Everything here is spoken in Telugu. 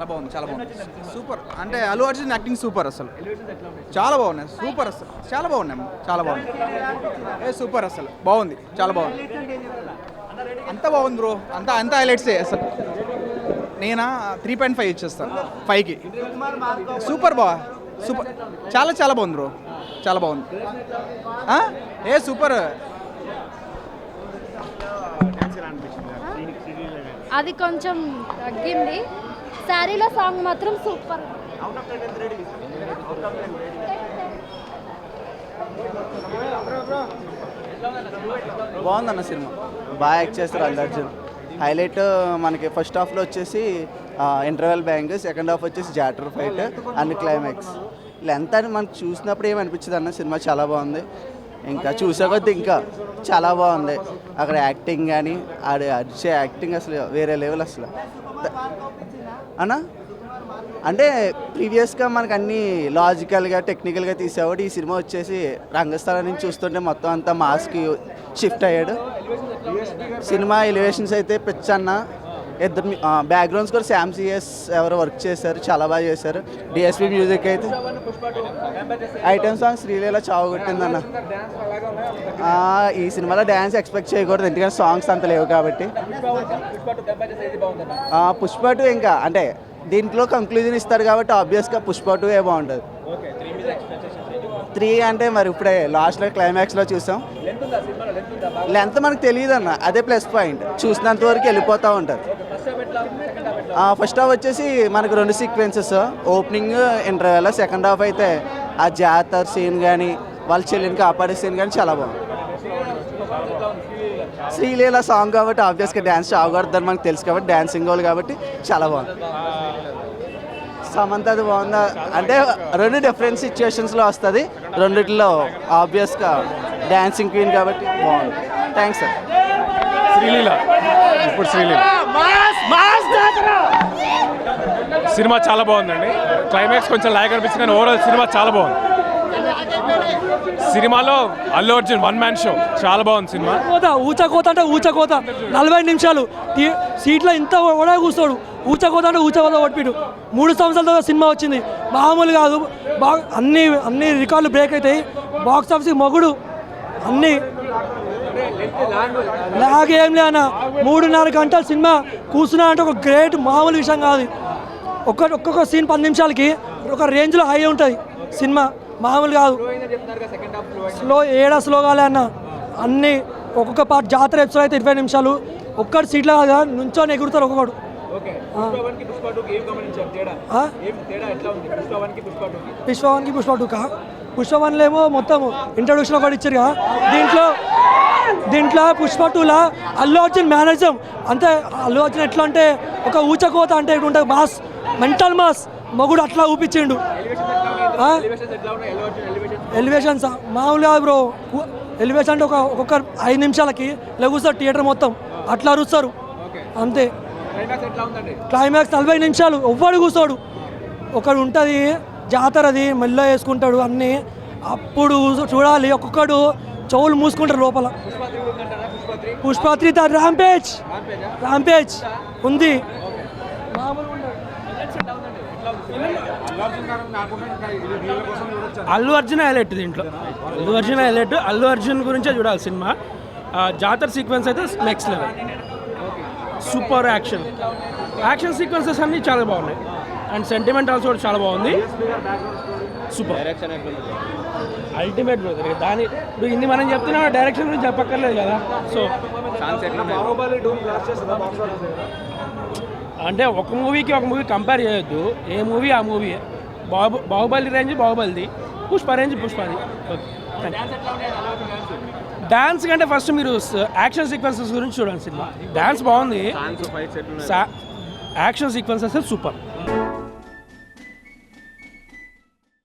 చాలా బాగుంది చాలా బాగుంది. సూపర్. అంటే అల్లు అర్జున్ యాక్టింగ్ సూపర్ అసలు. చాలా బాగున్నాయి సూపర్ అసలు. చాలా బాగున్నాయి చాలా బాగుంది. ఏ సూపర్ అసలు. బాగుంది చాలా బాగుంది. అంతా బాగుంది బ్రో. అంతా అంతా హైలైట్సే అసలు. నేనా? త్రీ పాయింట్ ఫైవ్ ఇచ్చేస్తాను ఫైవ్కి సూపర్ బా. సూపర్. చాలా చాలా బాగుంది బ్రో. చాలా బాగుంది? ఏ సూపర్. అది కొంచెం తగ్గింది. శారీలో సాంగ్ మాత్రం సూపర్. బాగుందన్న సినిమా. బాగా యాక్ట్ చేస్తారు అల్లు అర్జున్. హైలైట్ మనకి ఫస్ట్ హాఫ్లో వచ్చేసి ఇంటర్వెల్ బ్యాంక్ సెకండ్ హాఫ్ వచ్చేసి జాటర్ ఫైట్ అండ్ క్లైమాక్స్ లెంత్ అని మనకు చూసినప్పుడు ఏమనిపించదు అన్న సినిమా చాలా బాగుంది. ఇంకా చూసే కొద్దీ ఇంకా చాలా బాగుంది. అక్కడ యాక్టింగ్ కానీ ఆడ అరిచే యాక్టింగ్ అసలు వేరే లెవెల్ అసలు. అన్నా? అంటే ప్రీవియస్గా మనకు అన్ని లాజికల్గా టెక్నికల్గా తీసేవాడు ఈ సినిమా వచ్చేసి రంగస్థలం నుంచి చూస్తుంటే మొత్తం అంతా మాస్కి షిఫ్ట్ అయ్యాడు. సినిమా ఎలివేషన్స్ అయితే పిచ్చన్న. ఇద్దరు బ్యాక్గ్రౌండ్స్ కూడా శామ్ సిఎస్ ఎవరు వర్క్ చేశారు చాలా బాగా చేశారు. డిఎస్పి మ్యూజిక్ అయితే ఐటమ్ సాంగ్ శ్రీలీల చావు కొట్టిందన్న ఈ సినిమాలో డ్యాన్స్ ఎక్స్పెక్ట్ చేయకూడదు ఎందుకంటే సాంగ్స్ అంత లేవు కాబట్టి. పుష్ప టూ ఇంకా అంటే దీంట్లో కంక్లూజన్ ఇస్తారు కాబట్టి ఆబ్వియస్గా పుష్ప టూ ఏ బాగుంటుంది త్రీ అంటే మరి ఇప్పుడే లాస్ట్లో క్లైమాక్స్లో చూసాం. లెంత్ మనకు తెలియదు అన్న. అదే ప్లస్ పాయింట్ చూసినంత వరకు వెళ్ళిపోతూ ఉంటుంది. ఫస్ట్ హాఫ్ వచ్చేసి మనకు రెండు sequences opening interval second half అయితే ఆ జాతర సీన్ కానీ వాళ్ళ చెల్లిని కాపాడే సీన్ కానీ చాలా బాగుంది. శ్రీలీల సాంగ్ కాబట్టి ఆబ్వియస్గా డ్యాన్స్ చావకూడదని మనకు తెలుసు కాబట్టి డ్యాన్సింగ్ వాళ్ళు కాబట్టి చాలా బాగుంది. సమంత అది బాగుందా? అంటే రెండు డిఫరెంట్ సిచ్యువేషన్స్లో వస్తుంది. రెండిట్లో ఆబ్వియస్గా డ్యాన్సింగ్ క్వీన్ కాబట్టి బాగుంది. Thanks sir Sreeleela. ఇప్పుడు శ్రీలీల. సినిమా చాలా బాగుందండి. క్లైమాక్స్ కొంచెం లాగ్ అనిపించింది కానీ ఓవరాల్ సినిమా చాలా బాగుంది. సినిమాలో Allu Arjun one man show చాలా బాగుంది సినిమా. కోత ఊచకోత అంటే ఊచకోత. నలభై నిమిషాలు. టీ- సీట్లో ఇంత కూడా కూర్చోడు. ఊచకోత అంటే ఊచకోత ఓడిపిడు మూడు సంవత్సరాల తర్వాత సినిమా వచ్చింది. మామూలు కాదు. బా అన్ని అన్ని రికార్డులు బ్రేక్ అవుతాయి బాక్స్ ఆఫీస్ మొగుడు. అన్ని. లాగ్ ఏం లేనా మూడున్నర గంటల సినిమా కూర్చున్నా అంటే ఒక గ్రేట్ మామూలు విషయం కాదు. ఒక్క ఒక్కొక్క సీన్ పది నిమిషాలకి ఒక రేంజ్లో హై ఉంటుంది. సినిమా మామూలు కాదు. స్లో ఏడా స్లో కాలే అన్న. అన్ని ఒక్కొక్క పార్ట్ జాతర ఎపిసోడ్ అయితే ఇరవై నిమిషాలు. ఒక్కటి సీట్లో కాదు నుంచొని ఎగురుతారు ఒక్కొక్కడు. ఆ? పుష్ప వన్కి పుష్ప టూకా పుష్ప వన్లో ఏమో మొత్తం ఇంట్రొడక్షన్ ఒకటి ఇచ్చారు దీంట్లో దీంట్లో పుష్ప టూలా అల్లు అర్జున్ మేనేజం. అంతే అల్లు అర్జున్ ఎట్లా అంటే ఒక ఊచకోత అంటే ఇటు ఉంటుంది మాస్ మెంటల్ మాస్ మొగుడు అట్లా ఊపించిండు. ఎలివేషన్స్ మామూలుగా బ్రో ఎలివేషన్ అంటే ఒక ఒక్కొక్క ఐదు నిమిషాలకి లెగుస్తారు థియేటర్ మొత్తం. అట్లా అరుస్తారు. అంతే. క్లైమాక్స్ నలభై నిమిషాలు ఎవ్వడు కూర్చోడు. ఒకడు ఉంటుంది జాతరది మెల్ల వేసుకుంటాడు అన్నీ. అప్పుడు చూడాలి ఒక్కొక్కడు చెవులు మూసుకుంటారు లోపల. పుష్పత్రి ర్యాంపేజ్ రాంపేజ్. ఉంది. అల్లు అర్జున్ హైలైట్ దీంట్లో. అల్లు అర్జున్ హైలైట్. అల్లు అర్జున్ గురించే చూడాలి సినిమా. జాతర సీక్వెన్స్ అయితే next level super action. Action sequences అన్నీ చాలా బాగున్నాయి. అండ్ సెంటిమెంట్ ఆల్సో చాలా బాగుంది. సూపర్. అల్టిమేట్ బ్రదర్ దాని ఇప్పుడు ఇన్ని మనం చెప్తున్నా డైరెక్షన్ గురించి చెప్పక్కర్లేదు కదా. సో అంటే ఒక మూవీకి ఒక మూవీ కంపేర్ చేయొద్దు. ఏ మూవీ ఆ మూవీ బాహు బాహుబలి రేంజ్ బాహుబలిది. పుష్ప రేంజ్ పుష్పది డాన్స్ కంటే ఫస్ట్ మీరు యాక్షన్ సీక్వెన్సెస్ గురించి చూడండి సినిమా. డాన్స్ బాగుంది. Action sequences super